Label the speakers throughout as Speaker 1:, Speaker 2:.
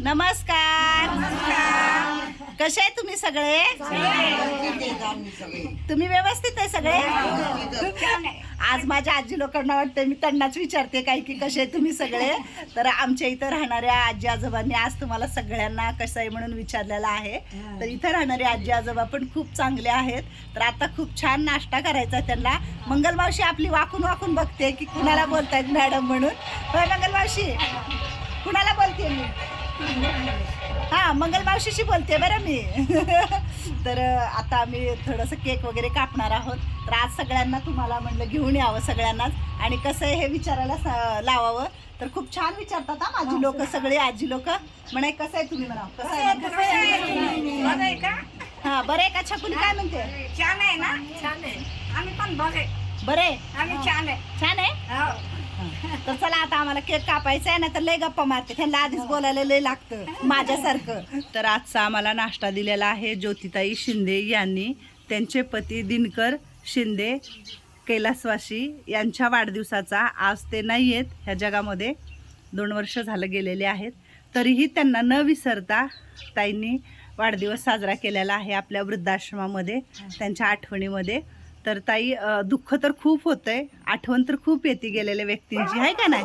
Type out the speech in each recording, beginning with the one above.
Speaker 1: नमस्कार. कसे आहे तुम्ही सगळे? तुम्ही व्यवस्थित आहे सगळे? आज माझ्या आजी लोकांना वाटतं मी त्यांनाच विचारते काय की कसे आहे तुम्ही सगळे? तर आमच्या इथं राहणाऱ्या आजी आजोबांनी आज तुम्हाला सगळ्यांना कसं आहे म्हणून विचारलेलं आहे. तर इथं राहणारे आजी आजोबा पण खूप चांगले आहेत. तर आता खूप छान नाश्ता करायचा त्यांना. मंगलमावशी आपली वाकून वाकून बघते की कुणाला बोलतायत मॅडम म्हणून. होय मंगलमावशी कुणाला बोलते मी? हा मंगल मावशीशी बोलते बरं मी. तर आता आम्ही थोडंसं केक वगैरे कापणार आहोत. तर आज सगळ्यांना तुम्हाला म्हणलं घेऊन यावं सगळ्यांनाच. आणि कसं आहे हे विचारायला लावावं. तर खूप छान विचारतात हा माझी लोक सगळे आजी लोक. म्हणे कसं आहे तुम्ही म्हणा कसं आहे? हा बरं आहे का? छकुली काय म्हणते?
Speaker 2: छान आहे ना? छान आहे. आम्ही पण बघे.
Speaker 1: बरं आहे?
Speaker 2: आम्ही छान आहे.
Speaker 1: छान आहे?
Speaker 2: हो.
Speaker 1: तर चला आता आम्हाला केक कापायचा आहे ना तर लय गप्पा मारते त्यांना आधीच बोलायला लय लागतं माझ्यासारखं. तर आजचा आम्हाला नाश्ता दिलेला आहे ज्योतिताई शिंदे यांनी त्यांचे पती दिनकर शिंदे कैलासवासी यांच्या वाढदिवसाचा. आज ते नाही आहेत ह्या जगामध्ये दोन वर्ष झालं गेलेले आहेत. तरीही त्यांना न विसरता ताईंनी वाढदिवस साजरा केलेला आहे आपल्या वृद्धाश्रमामध्ये त्यांच्या आठवणीमध्ये. तर ताई दुःख तर खूप होतंय. आठवण तर खूप येते गेलेल्या व्यक्तींची आहे का नाही?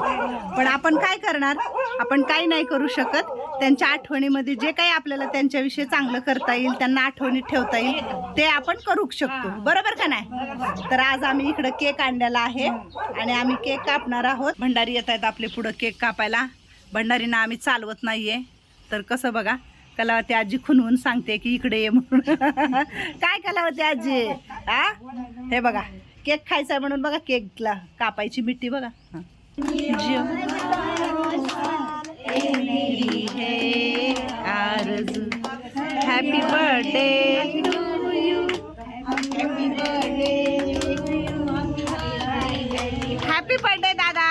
Speaker 1: पण आपण काय करणार? आपण काय नाही करू शकत. त्यांच्या आठवणीमध्ये जे काही आपल्याला त्यांच्याविषयी चांगलं करता येईल त्यांना आठवणीत ठेवता येईल ते आपण करू शकतो. बरोबर का नाही? तर आज आम्ही इकडं केक आणलेला आहे आणि आम्ही केक कापणार आहोत. भंडारी येत आहेत आपले पुढं केक कापायला. भंडारींना आम्ही चालवत नाहीये. तर कसं बघा कलावती आजी खुनवून सांगते की इकडे ये म्हणून. काय कलावती आजी? हा? हे बघा केक खायचा आहे म्हणून बघा केकला कापायची मिठी बघा. हा. Happy birthday to you happy birthday दादा.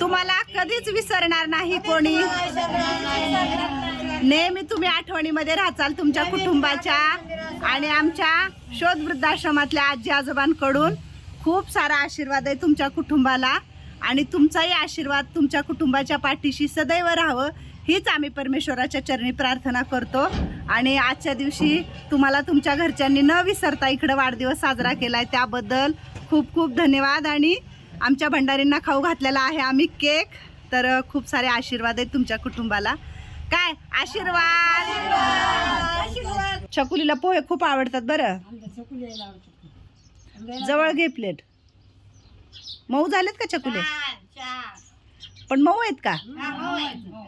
Speaker 1: तुम्हाला कधीच विसरणार नाही कोणी. नेहमी तुम्ही आठवणीमध्ये राहचाल तुमच्या कुटुंबाच्या. आणि आमच्या शोध वृद्धाश्रमातल्या आजी आजोबांकडून खूप सारा आशीर्वाद आहे तुमच्या कुटुंबाला. आणि तुमचाही आशीर्वाद तुमच्या कुटुंबाच्या पाठीशी सदैव राहावं हीच आम्ही परमेश्वराच्या चरणी प्रार्थना करतो. आणि आजच्या दिवशी तुम्हाला तुमच्या घरच्यांनी न विसरता इकडं वाढदिवस साजरा केला आहे त्याबद्दल खूप खूप धन्यवाद. आणि आमच्या भंडारींना खाऊ घातलेला आहे आम्ही केक. तर खूप सारे आशीर्वाद आहेत तुमच्या कुटुंबाला. काय? आशीर्वाद. चकुलीला पोहे खूप आवडतात बरं. जवळ घे प्लेट. मऊ झालेत का चकुले पण मऊ आहेत का?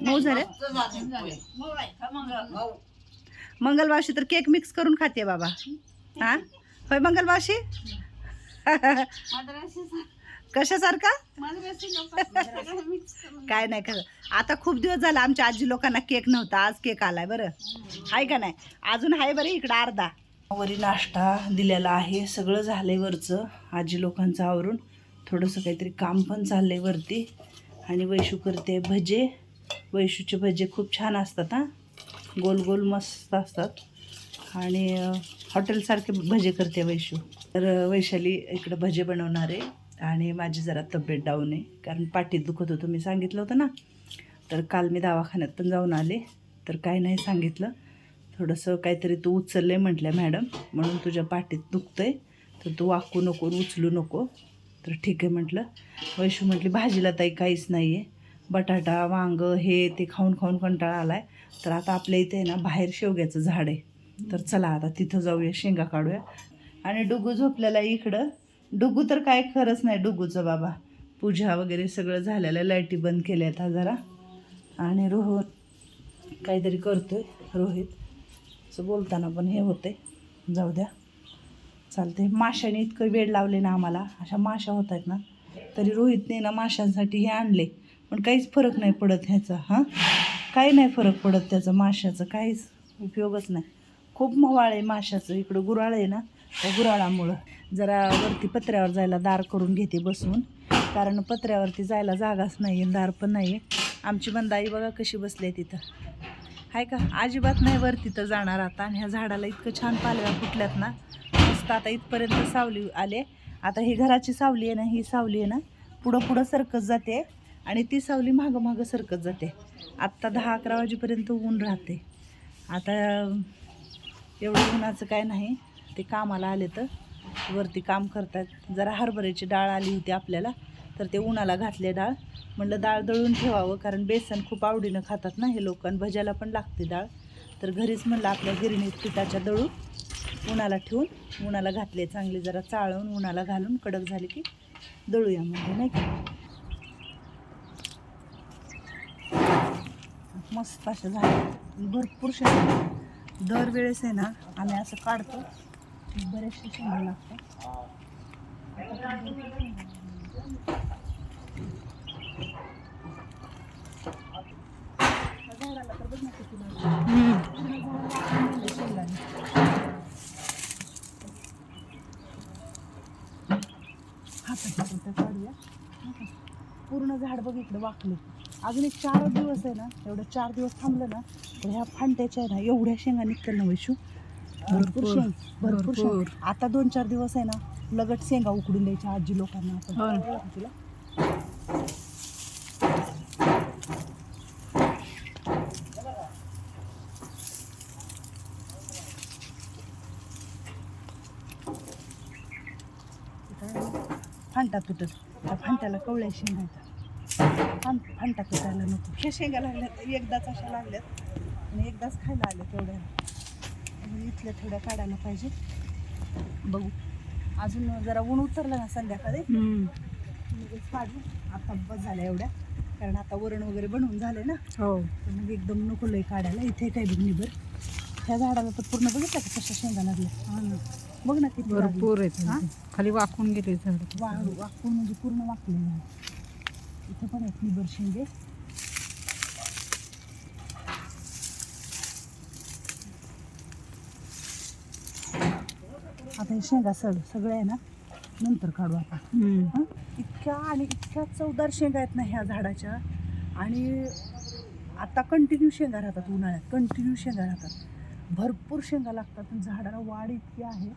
Speaker 1: मऊ झालेत? मंगलवाशी तर केक मिक्स करून खाते बाबा. हा? होय मंगलवाशी? कशासारखा? काय नाही खरं. आता खूप दिवस झाला आमच्या आजी लोकांना केक नव्हता. आज केक आलाय बरं. आहे का नाही? अजून आहे बरं इकडं अर्धा. वरी नाश्ता दिलेला आहे. सगळं झालंय वरचं. आजी लोकांचं आवरून थोडंसं काहीतरी काम पण चाललंय वरती. आणि वैशू करते भजे. वैशूचे भजे खूप छान असतात हां. गोल गोल मस्त असतात. आणि हॉटेलसारखे भजे करते वैशू. तर वैशाली इकडं भजे बनवणार आहे. आणि माझी जरा तब्येत डाऊन आहे. कारण पाठीत दुखत होतं मी सांगितलं होतं ना. तर काल मी दवाखान्यात पण जाऊन आले. तर काय नाही सांगितलं. थोडंसं काहीतरी तू उचललं आहे म्हटलं मॅडम म्हणून तुझ्या पाठीत दुखतं आहे तर तू वाकू नको उचलू नको. तर ठीक आहे म्हटलं. वैशू म्हटली भाजीला ताई काहीच नाही आहे बटाटा वांग हे ते खाऊन खाऊन कंटाळा आला आहे तर आता आपल्या इथे आहे ना बाहेर शेवग्याचं झाड आहे. तर चला आता तिथं जाऊया शेंगा काढूया. आणि डुगू झोपलेला इकडं. डुगू तर काय खरंच नाही डुगूचं बाबा. पूजा वगैरे सगळं झालेलं लाईटी बंद केल्या आता जरा. आणि रोहन काहीतरी करतोय रोहित. असं बोलताना पण हे होते जाऊ द्या. चालते माशाने इतकं वेळ लावले ना आम्हाला. अशा माशा होत आहेत ना तरी रोहितने ना माशांसाठी हे आणले. पण काहीच फरक नाही पडत ह्याचा हां? काही नाही फरक पडत त्याचा माशाचं. काहीच उपयोगच नाही. खूप मवाळ आहे माशाचं. इकडं गुराळ आहे ना त्या गुराळामुळं. जरा वरती पत्र्यावर जायला दार करून घेते बसवून कारण पत्र्यावरती जायला जागाच नाही आहे दार पण नाही आहे आमची बंदाई बघा कशी बसली आहे तिथं. आहे का? अजिबात नाही वर तिथं जाणार आता. आणि ह्या झाडाला इतकं छान पालव्या फुटल्यात ना. मस्त आता इथपर्यंत सावली आले. आता ही घराची सावली आहे ना ही सावली आहे ना पुढं पुढं सरकत जाते आणि ती सावली मागं मागं सरकत जाते. आत्ता दहा अकरा वाजेपर्यंत ऊन राहते. आता एवढं उन्हाचं काय नाही. ते कामाला आले तर. वरती काम करतात. जरा हरभऱ्याची डाळ आली होती आपल्याला तर ते उन्हाला घातले डाळ. म्हणलं डाळ दळून ठेवावं कारण बेसन खूप आवडीनं खातात ना हे लोक आणि भज्याला पण लागते डाळ. तर घरीच म्हणलं आपल्या गिरणीत पिठाच्या दळून उन्हाला ठेवून उन्हाला घातले चांगले जरा चाळून उन्हाला घालून कडक झाले की दळूया म्हणजे नाही का? मस्त असं झाले भरपूर शक्य दरवेळेस आहे ना आम्ही असं काढतो. बरेचसे शेंगा लागतात. काढूया पूर्ण झाड बघ इकडे वाकले. अजून एक चार दिवस आहे ना एवढं चार दिवस थांबलं ना तर ह्या फांट्याच्या आहे ना एवढ्या शेंगा निघतील ना वैशू. भरपूर शेंग भरपूर शेंग आता दोन चार दिवस आहे ना लगट शेंगा उकडून द्यायच्या आजी लोकांना. आपण
Speaker 2: हो.
Speaker 1: तुला. फांटा तुटत. त्या फांट्याला कवळ्या शेंगा येतात फां फांटा तुटायला नको. ह्या शेंगा लागल्यात. एकदाच अशा लागल्यात. आणि एकदाच खायला आल्या तेवढ्या इथल्या थोड्या काढायला पाहिजे. बघू. अजून जरा ऊन उतरलं ना संध्याकाळी. काढू. आता बस झाल्या एवढ्या. कारण आता वरण वगैरे बनवून झाले ना.
Speaker 2: हो.
Speaker 1: तर मग एकदम नको लय काढायला. इथे काय बघ निबर. ह्या झाडाला तर पूर्ण बघितलं का कशा शेंगा लागल्या? बघ ना किती.
Speaker 2: भरपूर आहेत? खाली वाकून गेले झाड.
Speaker 1: वाकून म्हणजे पूर्ण वाकलेलं आहे इथं पण आहेत निबर शेंगे. आता हे शेंगा सड सगळे आहे ना नंतर काढू आपण हं? इतक्या आणि इतक्या चवदार शेंगा आहेत ना ह्या झाडाच्या. आणि आता कंटिन्यू शेंगा राहतात उन्हाळ्यात. कंटिन्यू शेंगा राहतात. भरपूर शेंगा लागतात आणि झाडाला वाढ इतकी आहे.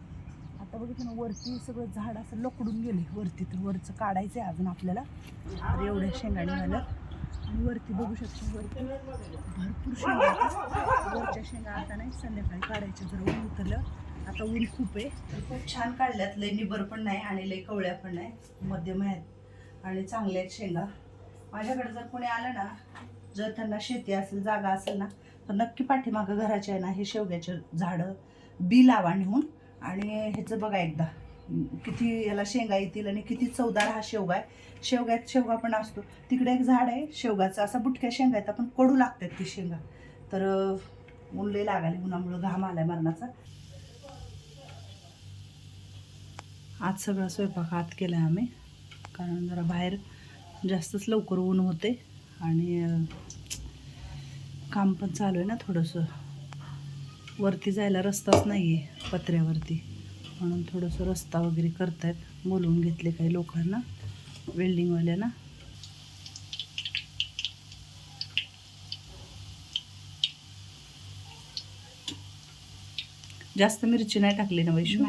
Speaker 1: आता बघितलं ना वरती सगळं झाड असं लकडून गेले. वरती तर वरचं काढायचं आहे अजून आपल्याला. तर एवढ्या शेंगा निघाल्यात. आणि वरती बघू शकतो वरती भरपूर शेंगा आहेत. वरच्या शेंगा आता नाही संध्याकाळी काढायच्या जर ऊन उतरलं. आता ऊन खूप आहे. तर खूप छान काढल्यात. लय निबर पण नाही आणि लय कवळ्या पण नाही. मध्यम आहेत. आणि चांगल्या आहेत शेंगा. माझ्याकडे जर कोणी आलं ना जर त्यांना शेती असेल जागा असेल ना तर नक्की पाठीमागं घराच्या आहे ना हे शेवग्याचे झाडं बी लावा नेऊन. आणि ह्याचं बघा एकदा. किती याला शेंगा येतील आणि किती चवदार हा शेवगा आहे. शेवग्यात शेवगा पण असतो. तिकडे एक झाड आहे शेवगाचं असा बुटक्या शेंगा आहेत पण कडू लागतात ती शेंगा. तर अं, ऊन उन्हामुळं घाम आलाय मरणाचा. आज सगळा स्वयंपाक आत केला आहे आम्ही. कारण जरा बाहेर जास्तच लवकर ऊन होते आणि काम पण चालू आहे ना थोडंसं. वरती जायला रस्ताच नाही आहे पत्र्यावरती. म्हणून थोडंसं रस्ता वगैरे करतायत. बोलवून घेतले काही लोकांना वेल्डिंगवाल्यांना. जास्त मिरची नाही टाकली ना वैशू?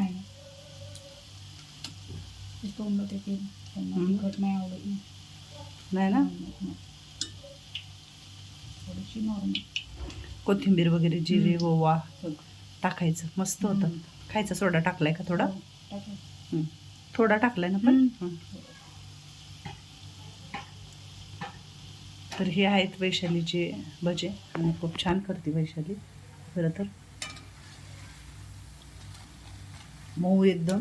Speaker 2: नाही ते तोंड होते ते त्यांना
Speaker 1: हम्म.
Speaker 2: तिखट नाही आवडत ना.
Speaker 1: नाही ना
Speaker 2: थोडीशी नॉर्मल
Speaker 1: कोथिंबीर वगैरे जिरे
Speaker 2: हम्म.
Speaker 1: ओवा टाकायचं मस्त होतं. खायचा सोडा टाकलाय का थोडा. थोडा टाकलाय ना पण. तर हे आहेत वैशालीचे भजे. आणि खूप छान करते वैशाली. खरं तर. मऊ एकदम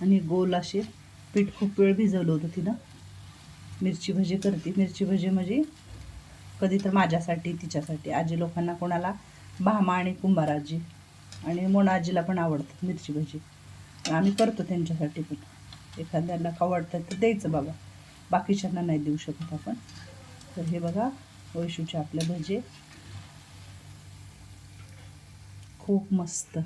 Speaker 1: आणि गोल असे. पीठ खूप वेळ भिजवलं होतं तिनं. मिरची भजी करते मिरची भजी म्हणजे कधी तर माझ्यासाठी तिच्यासाठी. आजी लोकांना कोणाला भामा आणि कुंभार आजी आणि मोना आजीला पण आवडतात मिरची भजी. आम्ही करतो त्यांच्यासाठी पण. एखाद्याला आवडतं तर द्यायचं बाबा. बाकीच्यांना नाही देऊ शकत आपण. तर हे बघा वैशूचे आपले भजे. खूप मस्त.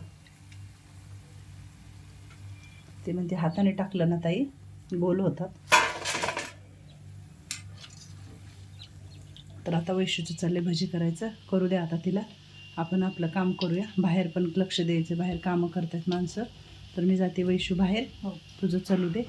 Speaker 1: ते म्हणते हाताने टाकलं ना ताई गोल होतात. तर आता वैशूचं चालले भजी करायचं. करू द्या आता तिला. आपण आपलं काम करूया. बाहेर पण लक्ष द्यायचं. बाहेर कामं करतात माणसं. तर मी जाते वैशू बाहेर.
Speaker 2: हो.
Speaker 1: तुझं चालू दे.